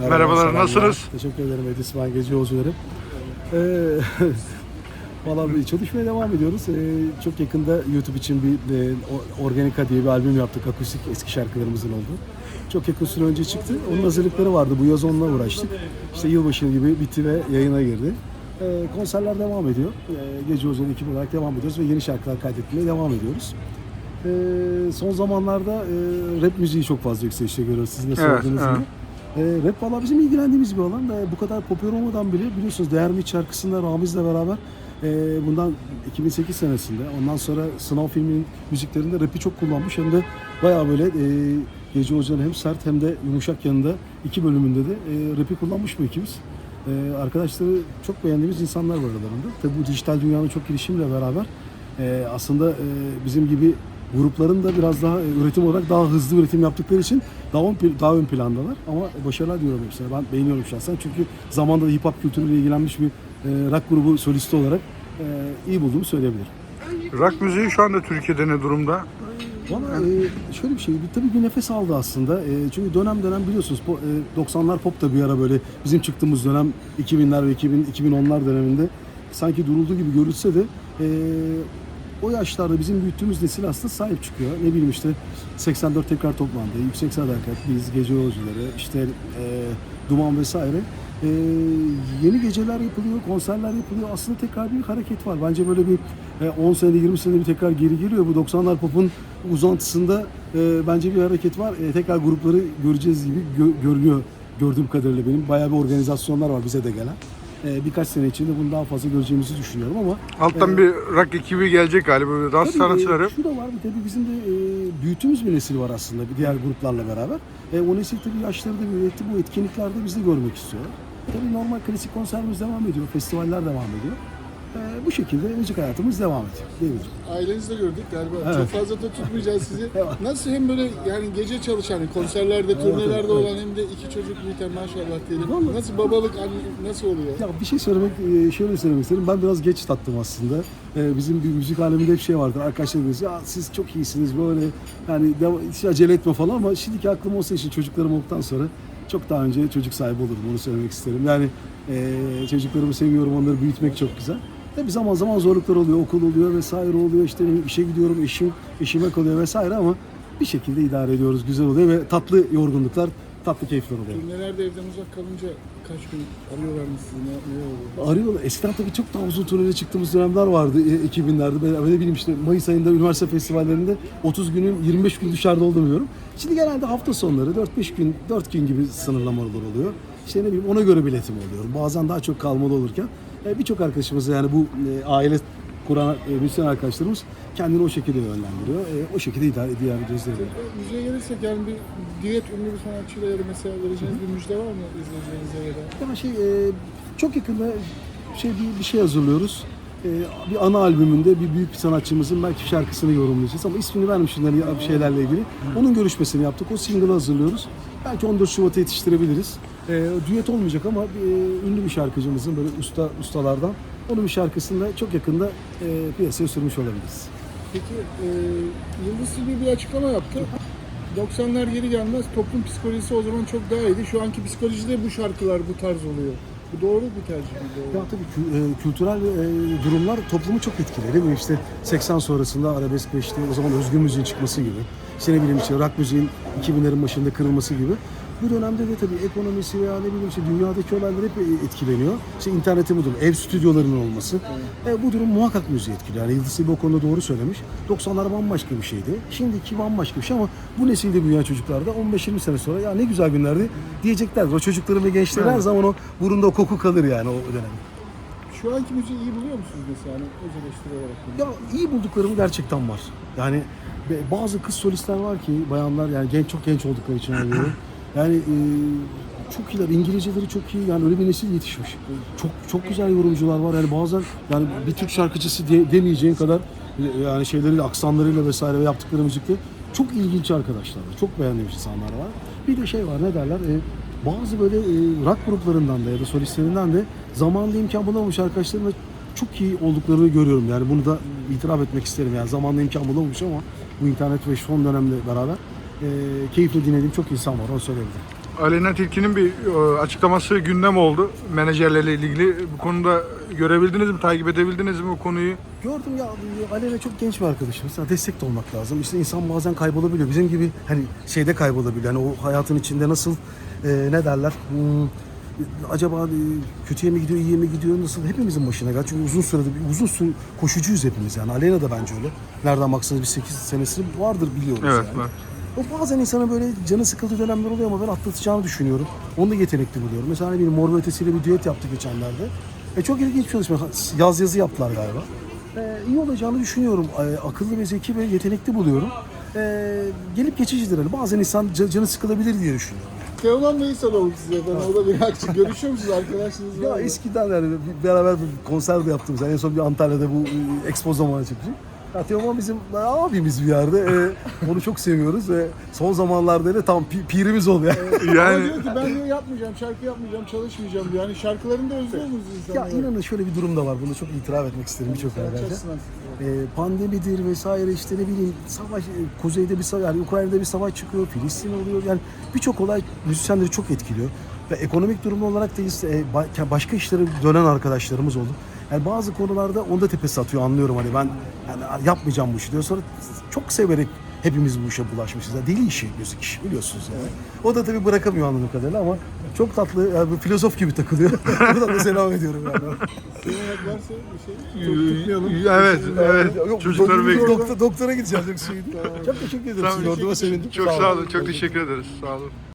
Merhabalar, selamlar. nasılsınız? Teşekkür ederim Edis İsmail Gece Yolcuları. Ee, Valla çalışmaya devam ediyoruz. Ee, çok yakında YouTube için bir e, Organika diye bir albüm yaptık. Akustik eski şarkılarımızın olduğu. Çok yakın süre önce çıktı. Onun hazırlıkları vardı. Bu yaz onunla uğraştık. İşte yılbaşı gibi bitti ve yayına girdi. Ee, konserler devam ediyor. Ee, Gece Yolcuları ekibi olarak devam ediyoruz ve yeni şarkılar kaydetmeye devam ediyoruz. Ee, son zamanlarda e, rap müziği çok fazla yükselişte görüyoruz. Sizin de Evet, sorduğunuz evet. gibi. E, rap valla bizim ilgilendiğimiz bir alan. E, bu kadar popüler olmadan bile biliyorsunuz Değer Mi şarkısında Ramiz'le beraber e, bundan 2008 senesinde ondan sonra Sınav filminin müziklerinde rap'i çok kullanmış. Hem de bayağı böyle e, Gece Hoca'nın hem sert hem de yumuşak yanında iki bölümünde de e, rap'i kullanmış bu ikimiz. E, arkadaşları çok beğendiğimiz insanlar var aralarında. Tabi bu dijital dünyanın çok gelişimiyle beraber e, aslında e, bizim gibi grupların da biraz daha e, üretim olarak daha hızlı üretim yaptıkları için daha ön, daha ön plandalar. Ama başarılar diyorum hepsine. Ben beğeniyorum şahsen. Çünkü zamanda da hip hop kültürüyle ilgilenmiş bir e, rock grubu solisti olarak e, iyi bulduğumu söyleyebilirim. Rock müziği şu anda Türkiye'de ne durumda? Valla e, şöyle bir şey, bir, tabii bir nefes aldı aslında. E, çünkü dönem dönem biliyorsunuz po- e, 90'lar pop da bir ara böyle bizim çıktığımız dönem 2000'ler ve 2000, 2010'lar döneminde sanki duruldu gibi görülse de e, o yaşlarda bizim büyüttüğümüz nesil aslında sahip çıkıyor. Ne bileyim işte 84 tekrar toplandı, Yüksek Sadakat, biz Gece Yolcuları, işte e, Duman vesaire. E, yeni geceler yapılıyor, konserler yapılıyor. Aslında tekrar bir hareket var. Bence böyle bir e, 10 senede 20 senede bir tekrar geri geliyor. Bu 90'lar pop'un uzantısında e, bence bir hareket var. E, tekrar grupları göreceğiz gibi gö- görünüyor gördüğüm kadarıyla benim. Bayağı bir organizasyonlar var bize de gelen. E, birkaç sene içinde bunu daha fazla göreceğimizi düşünüyorum ama Alttan bir rock ekibi gelecek galiba böyle dans Tabii, sanatçıları. e, Şu da var tabii bizim de e, büyüttüğümüz bir nesil var aslında bir diğer gruplarla beraber. E, o nesil tabii yaşları da üretti bu etkinliklerde bizi görmek istiyorlar. Tabii normal klasik konserimiz devam ediyor, festivaller devam ediyor. E, bu şekilde müzik hayatımız devam ediyor diyebilirim. Ailenizde gördük galiba. Evet. Çok fazla da tutmayacağız sizi. Evet. Nasıl hem böyle yani gece çalışan, konserlerde, turnelerde evet. olan hem de iki çocuk büyüten maşallah diyelim. Vallahi- Nasıl babalık anne- nasıl oluyor? Ya bir şey söylemek, e, şöyle söylemek isterim. Ben biraz geç tattım aslında. E, Bizim bir müzik aleminde bir şey vardır. Arkadaşlar diyoruz ya siz çok iyisiniz böyle yani hiç acele etme falan ama şimdiki aklım olsa için çocuklarım olduktan sonra çok daha önce çocuk sahibi olurum onu söylemek isterim. Yani e, çocuklarımı seviyorum onları büyütmek çok güzel. Tabii zaman zaman zorluklar oluyor, okul oluyor vesaire oluyor işte işe gidiyorum, eşim eşime kalıyor vesaire ama bir şekilde idare ediyoruz, güzel oluyor ve tatlı yorgunluklar, tatlı keyifler oluyor. Turnelerde evden uzak kalınca kaç gün arıyorlar mı sizi? Ne, ne oluyor? Arıyorlar. Eskiden tabii çok daha uzun turneye çıktığımız dönemler vardı e, 2000'lerde. Ben, ben ne bileyim işte Mayıs ayında üniversite festivallerinde 30 günün 25 gün dışarıda oldum diyorum. Şimdi genelde hafta sonları 4-5 gün, 4 gün gibi sınırlamalar oluyor. İşte ne bileyim ona göre biletim oluyorum. Bazen daha çok kalmalı olurken e, birçok arkadaşımız yani bu e, aile kuran e, müzisyen arkadaşlarımız kendini o şekilde yönlendiriyor. E, o şekilde idare ediyor ediyoruz Müziğe gelirsek yani bir diyet ünlü bir sanatçıyla ya da mesela vereceğiniz bir müjde var mı izleyicilerinize ya da? Ama şey e, çok yakında şey bir, bir şey hazırlıyoruz. E, bir ana albümünde bir büyük bir sanatçımızın belki şarkısını yorumlayacağız ama ismini vermişler bir şeylerle ilgili. Onun görüşmesini yaptık. O single'ı hazırlıyoruz. Belki 14 Şubat'a yetiştirebiliriz. E, düet olmayacak ama e, ünlü bir şarkıcımızın böyle usta ustalardan onun bir şarkısını da çok yakında e, piyasaya sürmüş olabiliriz. Peki e, Yıldız Tilbe bir açıklama yaptı. 90'lar geri gelmez. Toplum psikolojisi o zaman çok daha iyiydi. Şu anki psikolojide bu şarkılar bu tarz oluyor. Bu doğru bir tercih? Doğru. Ya tabii kü- e, kültürel e, durumlar toplumu çok etkiledi. Değil mi? İşte 80 sonrasında arabesk ve işte o zaman özgür müziğin çıkması gibi. İşte ne bileyim işte rock müziğin 2000'lerin başında kırılması gibi. Bu dönemde de tabii ekonomisi veya ne bileyim işte dünyadaki olaylar hep e, etkileniyor. İşte internetin bu durum, ev stüdyolarının olması. E, bu durum muhakkak müziği etkiliyor. Yani Yıldız Tilbe o konuda doğru söylemiş. 90'lar bambaşka bir şeydi. Şimdiki bambaşka bir şey ama bu nesilde büyüyen çocuklar da 15-20 sene sonra ya ne güzel günlerdi diyecekler. O çocukların ve gençlerin her zaman o burunda o koku kalır yani o dönem. Şu anki müziği iyi buluyor musunuz mesela hani öz eleştiri olarak? Ya iyi bulduklarım gerçekten var. Yani bazı kız solistler var ki bayanlar yani genç çok genç oldukları için oluyor. Yani e, çok iyiler. İngilizceleri çok iyi. Yani öyle bir nesil yetişmiş. Çok çok güzel yorumcular var. Yani bazen yani bir Türk şarkıcısı diye, demeyeceğin kadar e, yani şeyleriyle, aksanlarıyla vesaire ve yaptıkları müzikte çok ilginç arkadaşlar var. Çok beğendiğim insanlar var. Bir de şey var ne derler? E, bazı böyle e, rock gruplarından da ya da solistlerinden de zamanında imkan bulamamış arkadaşlarımla çok iyi olduklarını görüyorum. Yani bunu da itiraf etmek isterim. Yani zamanında imkan bulamamış ama bu internet ve son dönemle beraber e, keyifle dinlediğim çok insan var. Onu söyleyebilirim. Aleyna Tilki'nin bir e, açıklaması gündem oldu menajerlerle ilgili. Bu konuda görebildiniz mi, takip edebildiniz mi bu konuyu? Gördüm ya Aleyna çok genç bir arkadaşımız. Destek de olmak lazım. İşte insan bazen kaybolabiliyor. Bizim gibi hani şeyde kaybolabiliyor. Hani o hayatın içinde nasıl e, ne derler? Hmm, acaba e, kötüye mi gidiyor, iyiye mi gidiyor nasıl? Hepimizin başına geldi. Çünkü uzun sürede bir uzun süre koşucuyuz hepimiz yani. Aleyna da bence öyle. Nereden baksanız bir 8 senesi vardır biliyoruz Evet, yani. var. O bazen insana böyle canı sıkıldığı dönemler oluyor ama ben atlatacağını düşünüyorum. Onu da yetenekli buluyorum. Mesela hani bir Mor ve Ötesi'yle bir düet yaptık geçenlerde. E, çok ilginç bir çalışma. Yaz yazı yaptılar galiba. E, iyi olacağını düşünüyorum. E, akıllı ve zeki ve yetenekli buluyorum. E, gelip geçicidir. Hani bazen insan ca- canı sıkılabilir diye düşünüyorum. Teoman Bey'i soralım size. Ben o da bir akçı. Görüşüyor musunuz arkadaşınız? var Ya eskiden yani beraber bir konser de yaptım. En son bir Antalya'da bu Expo zamanı çıkacak. Ya Teoman bizim abimiz bir yerde. E, onu çok seviyoruz ve son zamanlarda da tam pi- pirimiz oluyor. Yani diyor ki ben diyor yapmayacağım, şarkı yapmayacağım, çalışmayacağım diyor. Yani şarkılarını da özlüyor musunuz Ya insanları? inanın şöyle bir durum da var. Bunu çok itiraf etmek isterim birçok yerlerde. açısından. Ee, pandemidir vesaire işte ne bileyim savaş, e, kuzeyde bir savaş, yani Ukrayna'da bir savaş çıkıyor, Filistin oluyor. Yani birçok olay müzisyenleri çok etkiliyor. Ve ekonomik durum olarak da işte, e, ba- başka işlere dönen arkadaşlarımız oldu. Yani bazı konularda onda tepesi atıyor anlıyorum hani ben yani yapmayacağım bu işi diyor. Sonra çok severek hepimiz bu işe bulaşmışız. Yani deli işi müzik işi biliyorsunuz yani. O da tabii bırakamıyor anladığım kadarıyla ama çok tatlı, yani bir filozof gibi takılıyor. Buradan da selam ediyorum yani. Seyahat varsa bir şey tutmayalım. evet, evet. Yok, Çocukları doktor- bekliyor. doktor- doktora şey değil. Çok teşekkür ederim. Tamam, Sizi gördüğüme sevindim. Çok sağ olun, çok teşekkür ederiz. Sağ olun.